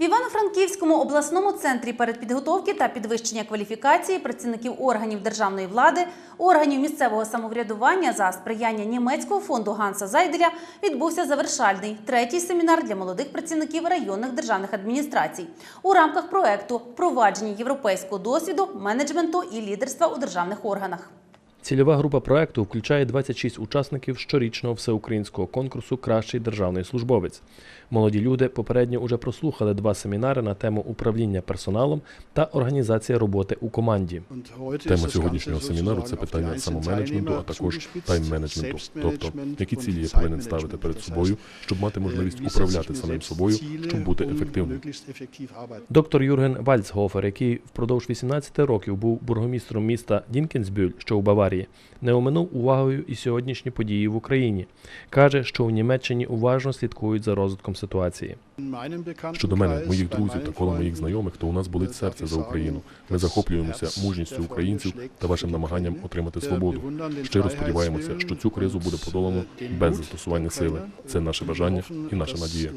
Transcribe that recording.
В Івано-Франківському обласному центрі передпідготовки та підвищення кваліфікації працівників органів державної влади, органів місцевого самоврядування за сприяння німецького фонду Ганса Зайделя відбувся завершальний третій семінар для молодих працівників районних державних адміністрацій у рамках проекту впровадження європейського досвіду, менеджменту і лідерства у державних органах. Цільова група проекту включає 26 учасників щорічного всеукраїнського конкурсу Кращий державний службовець. Молоді люди попередньо уже прослухали два семінари на тему управління персоналом та організація роботи у команді. Тема сьогоднішнього семінару це питання самоменеджменту, а також тайм-менеджменту. Тобто, які цілі я повинен ставити перед собою, щоб мати можливість управляти самим собою, щоб бути ефективним. Доктор Юрген Вальцгофер, який впродовж 18 років був бургомістром міста Дінкенсбюль, що у Баварії, не оминув увагою і сьогоднішні події в Україні. Каже, що у Німеччині уважно слідкують за розвитком ситуації. Щодо мене, моїх друзів та коло моїх знайомих, то у нас болить серце за Україну. Ми захоплюємося мужністю українців та вашим намаганням отримати свободу. Щиро сподіваємося, що цю кризу буде подолано без застосування сили. Це наше бажання і наша надія.